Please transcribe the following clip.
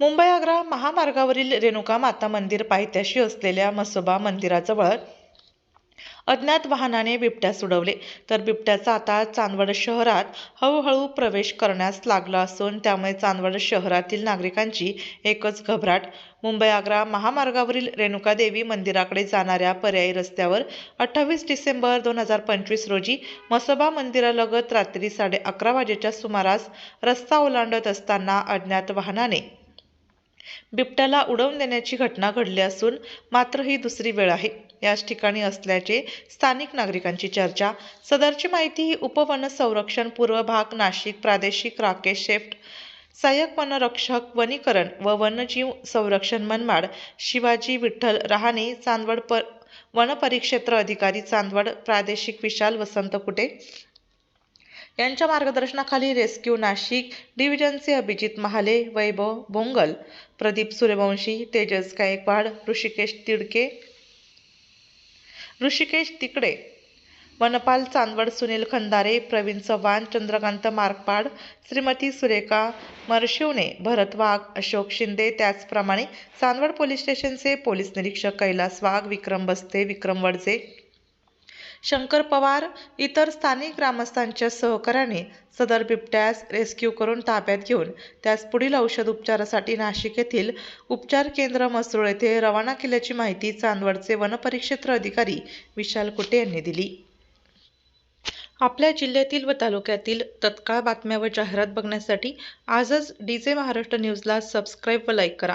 मुंबई आग्रा महामार्गावरील रेणुका माता मंदिर पायथ्याशी असलेल्या मसोबा मंदिराजवळ अज्ञात वाहनाने बिबट्यास उडवले तर बिबट्याचा आता चांदवड शहरात हळूहळू प्रवेश करण्यास लागला असून त्यामुळे चांदवड शहरातील नागरिकांची एकच घबराट. मुंबई आग्रा महामार्गावरील रेणुकादेवी मंदिराकडे जाणाऱ्या पर्यायी रस्त्यावर अठ्ठावीस डिसेंबर दोन हजार पंचवीस रोजी मसोबा मंदिरालगत रात्री साडे अकरा वाजेच्या सुमारास रस्ता ओलांडत असताना अज्ञात वाहनाने बिबट्याला उडवून देण्याची घटना घडली असून मात्र ही दुसरी वेळ आहे. याच ठिकाणी असल्याचे स्थानिक नागरिकांची चर्चा. सदरची माहिती ही उपवनसंरक्षण पूर्व भाग नाशिक प्रादेशिक राकेश शेफ्ट सहाय्यक वनरक्षक वनीकरण व वन्यजीव संरक्षण मनमाड शिवाजी विठ्ठल रहाणे चांदवड पर वनपरिक्षेत्र अधिकारी चांदवड प्रादेशिक विशाल वसंत कुटे यांच्या मार्गदर्शनाखाली रेस्क्यू नाशिक डिव्हिजनचे अभिजित महाले वैभव भोंगल प्रदीप सूर्यवंशी तेजस गायकवाड ऋषिकेश तिडके ऋषिकेश तिकडे वनपाल चांदवड सुनील खंदारे प्रवीण चव्हाण चंद्रकांत मार्कपाड श्रीमती सुरेखा मरशिवणे भरत वाघ अशोक शिंदे त्याचप्रमाणे चांदवड पोलीस स्टेशनचे पोलीस निरीक्षक कैलास वाघ विक्रम बस्ते विक्रम वडजे शंकर पवार इतर स्थानिक ग्रामस्थांच्या सहकार्याने सदर बिबट्यास रेस्क्यू करून ताब्यात घेऊन त्यास पुढील औषध उपचारासाठी नाशिक येथील उपचार केंद्र मसरूळ येथे रवाना केल्याची माहिती चांदवडचे वनपरिक्षेत्र अधिकारी विशाल कुटे यांनी दिली. आपल्या जिल्ह्यातील व तालुक्यातील तत्काळ बातम्या व जाहिरात बघण्यासाठी आजच डीजे महाराष्ट्र न्यूजला सबस्क्राईब व लाईक करा.